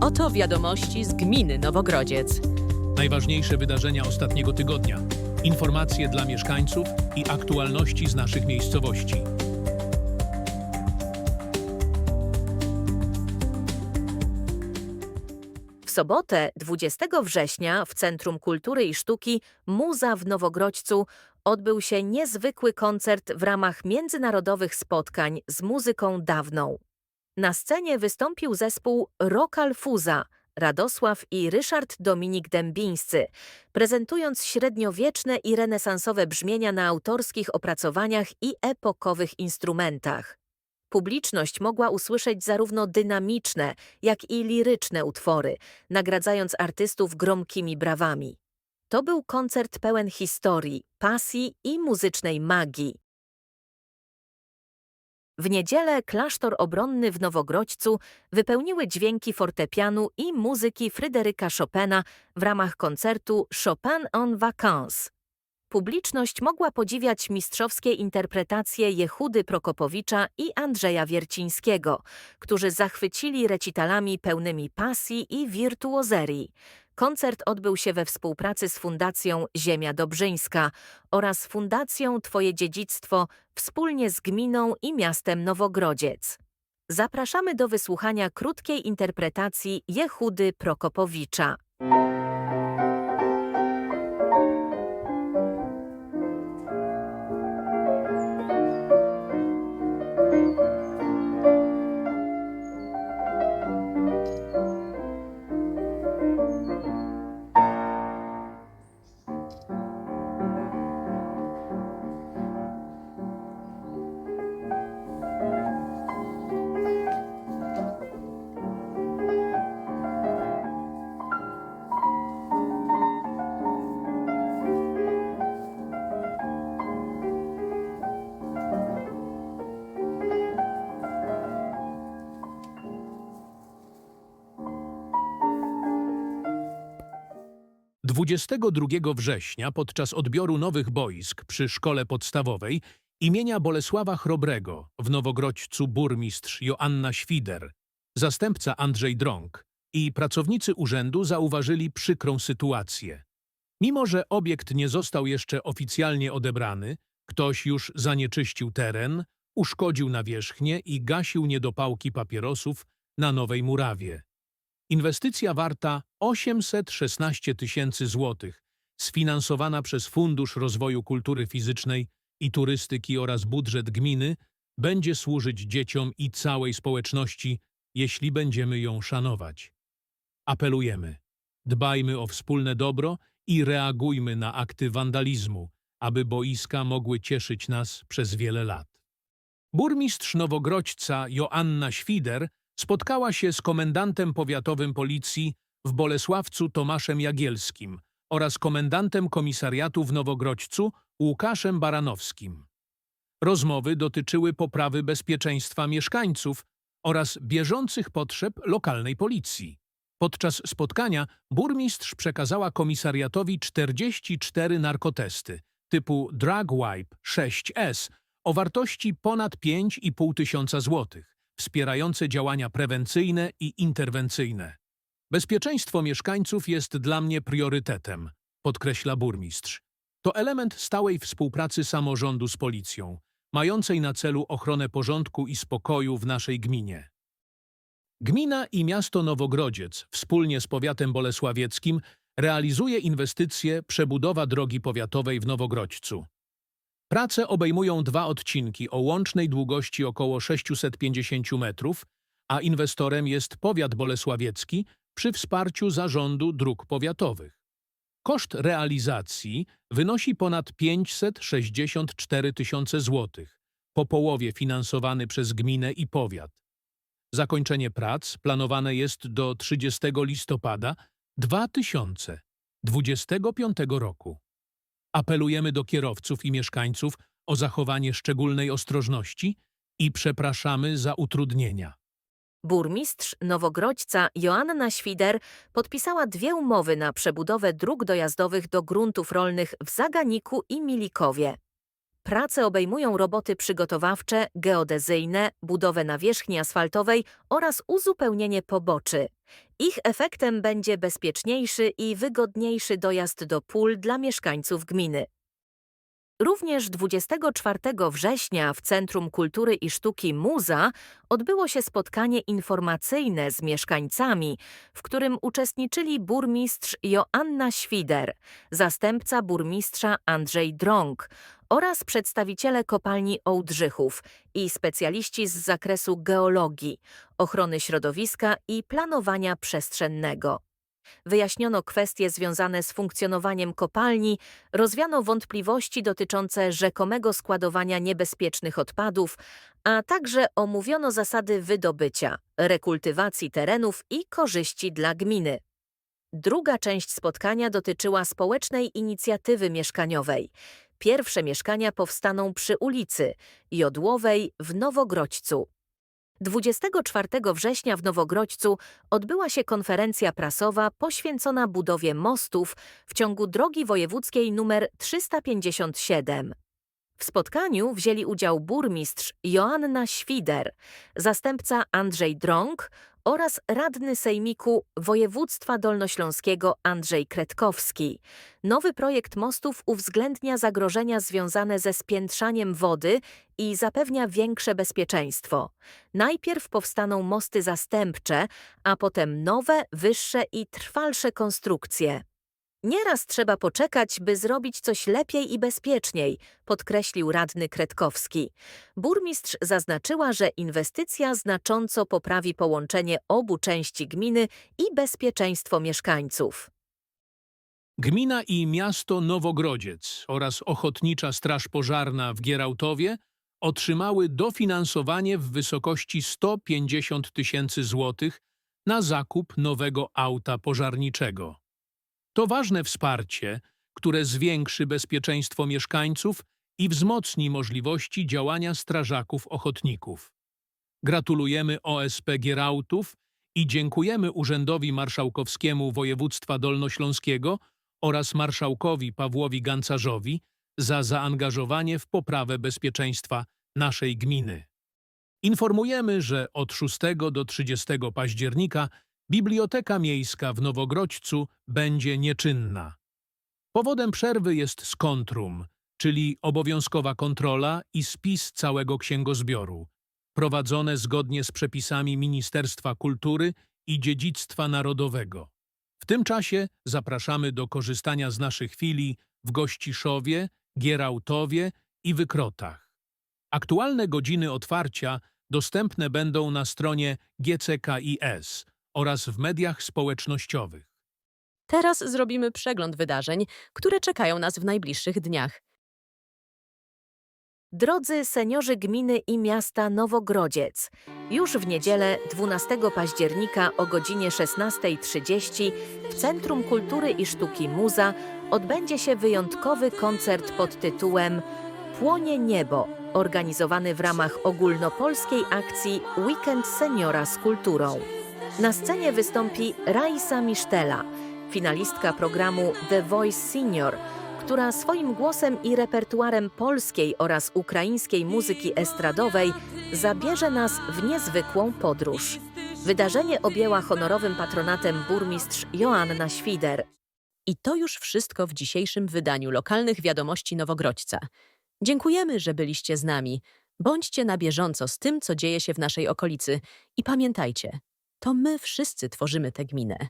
Oto wiadomości z gminy Nowogrodziec. Najważniejsze wydarzenia ostatniego tygodnia, informacje dla mieszkańców i aktualności z naszych miejscowości. W sobotę 20 września w Centrum Kultury i Sztuki Muza w Nowogrodźcu odbył się niezwykły koncert w ramach międzynarodowych spotkań z muzyką dawną. Na scenie wystąpił zespół Rokal Fuza Radosław i Ryszard Dominik Dębińscy, prezentując średniowieczne i renesansowe brzmienia na autorskich opracowaniach i epokowych instrumentach. Publiczność mogła usłyszeć zarówno dynamiczne, jak i liryczne utwory, nagradzając artystów gromkimi brawami. To był koncert pełen historii, pasji i muzycznej magii. W niedzielę klasztor obronny w Nowogrodźcu wypełniły dźwięki fortepianu i muzyki Fryderyka Chopina w ramach koncertu Chopin en Vacances. Publiczność mogła podziwiać mistrzowskie interpretacje Jehudy Prokopowicza i Andrzeja Wiercińskiego, którzy zachwycili recitalami pełnymi pasji i wirtuozerii. Koncert odbył się we współpracy z Fundacją Ziemia Dobrzyńska oraz Fundacją Twoje Dziedzictwo wspólnie z gminą i miastem Nowogrodziec. Zapraszamy do wysłuchania krótkiej interpretacji Jehudy Prokopowicza. – 22 września podczas odbioru nowych boisk przy szkole podstawowej imienia Bolesława Chrobrego w Nowogrodźcu burmistrz Joanna Świder, zastępca Andrzej Drąg i pracownicy urzędu zauważyli przykrą sytuację. Mimo, że obiekt nie został jeszcze oficjalnie odebrany, ktoś już zanieczyścił teren, uszkodził nawierzchnię i gasił niedopałki papierosów na Nowej Murawie. Inwestycja warta 816 tysięcy złotych, sfinansowana przez Fundusz Rozwoju Kultury Fizycznej i Turystyki oraz budżet gminy, będzie służyć dzieciom i całej społeczności, jeśli będziemy ją szanować. Apelujemy. Dbajmy o wspólne dobro i reagujmy na akty wandalizmu, aby boiska mogły cieszyć nas przez wiele lat. Burmistrz Nowogrodźca Joanna Świder spotkała się z komendantem powiatowym policji w Bolesławcu Tomaszem Jagielskim oraz komendantem komisariatu w Nowogrodźcu Łukaszem Baranowskim. Rozmowy dotyczyły poprawy bezpieczeństwa mieszkańców oraz bieżących potrzeb lokalnej policji. Podczas spotkania burmistrz przekazała komisariatowi 44 narkotesty typu Drug Wipe 6S o wartości ponad 5,5 tysiąca złotych wspierające działania prewencyjne i interwencyjne. Bezpieczeństwo mieszkańców jest dla mnie priorytetem, podkreśla burmistrz. To element stałej współpracy samorządu z policją, mającej na celu ochronę porządku i spokoju w naszej gminie. Gmina i miasto Nowogrodziec wspólnie z powiatem bolesławieckim realizuje inwestycję przebudowa drogi powiatowej w Nowogrodźcu. Prace obejmują dwa odcinki o łącznej długości około 650 metrów, a inwestorem jest powiat bolesławiecki przy wsparciu Zarządu Dróg Powiatowych. Koszt realizacji wynosi ponad 564 tysiące złotych, po połowie finansowany przez gminę i powiat. Zakończenie prac planowane jest do 30 listopada 2025 roku. Apelujemy do kierowców i mieszkańców o zachowanie szczególnej ostrożności i przepraszamy za utrudnienia. Burmistrz Nowogrodźca Joanna Świder podpisała dwie umowy na przebudowę dróg dojazdowych do gruntów rolnych w Zaganiku i Milikowie. Prace obejmują roboty przygotowawcze, geodezyjne, budowę nawierzchni asfaltowej oraz uzupełnienie poboczy. Ich efektem będzie bezpieczniejszy i wygodniejszy dojazd do pól dla mieszkańców gminy. Również 24 września w Centrum Kultury i Sztuki Muza odbyło się spotkanie informacyjne z mieszkańcami, w którym uczestniczyli burmistrz Joanna Świder, zastępca burmistrza Andrzej Drąg oraz przedstawiciele kopalni Ołdrzychów i specjaliści z zakresu geologii, ochrony środowiska i planowania przestrzennego. Wyjaśniono kwestie związane z funkcjonowaniem kopalni, rozwiano wątpliwości dotyczące rzekomego składowania niebezpiecznych odpadów, a także omówiono zasady wydobycia, rekultywacji terenów i korzyści dla gminy. Druga część spotkania dotyczyła społecznej inicjatywy mieszkaniowej. Pierwsze mieszkania powstaną przy ulicy Jodłowej w Nowogrodźcu. 24 września w Nowogrodźcu odbyła się konferencja prasowa poświęcona budowie mostów w ciągu drogi wojewódzkiej nr 357. W spotkaniu wzięli udział burmistrz Joanna Świder, zastępca Andrzej Drąg oraz radny sejmiku województwa dolnośląskiego Andrzej Kretkowski. Nowy projekt mostów uwzględnia zagrożenia związane ze spiętrzaniem wody i zapewnia większe bezpieczeństwo. Najpierw powstaną mosty zastępcze, a potem nowe, wyższe i trwalsze konstrukcje. Nieraz trzeba poczekać, by zrobić coś lepiej i bezpieczniej, podkreślił radny Kretkowski. Burmistrz zaznaczyła, że inwestycja znacząco poprawi połączenie obu części gminy i bezpieczeństwo mieszkańców. Gmina i miasto Nowogrodziec oraz Ochotnicza Straż Pożarna w Gierałtowie otrzymały dofinansowanie w wysokości 150 tysięcy złotych na zakup nowego auta pożarniczego. To ważne wsparcie, które zwiększy bezpieczeństwo mieszkańców i wzmocni możliwości działania strażaków ochotników. Gratulujemy OSP Gierałtów i dziękujemy Urzędowi Marszałkowskiemu Województwa Dolnośląskiego oraz marszałkowi Pawłowi Gancarzowi za zaangażowanie w poprawę bezpieczeństwa naszej gminy. Informujemy, że od 6 do 30 października Biblioteka Miejska w Nowogrodźcu będzie nieczynna. Powodem przerwy jest skontrum, czyli obowiązkowa kontrola i spis całego księgozbioru, prowadzone zgodnie z przepisami Ministerstwa Kultury i Dziedzictwa Narodowego. W tym czasie zapraszamy do korzystania z naszych filii w Gościszowie, Gierałtowie i Wykrotach. Aktualne godziny otwarcia dostępne będą na stronie GCKIS oraz w mediach społecznościowych. Teraz zrobimy przegląd wydarzeń, które czekają nas w najbliższych dniach. Drodzy seniorzy gminy i miasta Nowogrodziec, już w niedzielę 12 października o godzinie 16.30 w Centrum Kultury i Sztuki Muza odbędzie się wyjątkowy koncert pod tytułem Płonie Niebo, organizowany w ramach ogólnopolskiej akcji Weekend Seniora z Kulturą. Na scenie wystąpi Raisa Misztela, finalistka programu The Voice Senior, która swoim głosem i repertuarem polskiej oraz ukraińskiej muzyki estradowej zabierze nas w niezwykłą podróż. Wydarzenie objęła honorowym patronatem burmistrz Joanna Świder. I to już wszystko w dzisiejszym wydaniu lokalnych wiadomości Nowogrodźca. Dziękujemy, że byliście z nami. Bądźcie na bieżąco z tym, co dzieje się w naszej okolicy i pamiętajcie, to my wszyscy tworzymy tę gminę.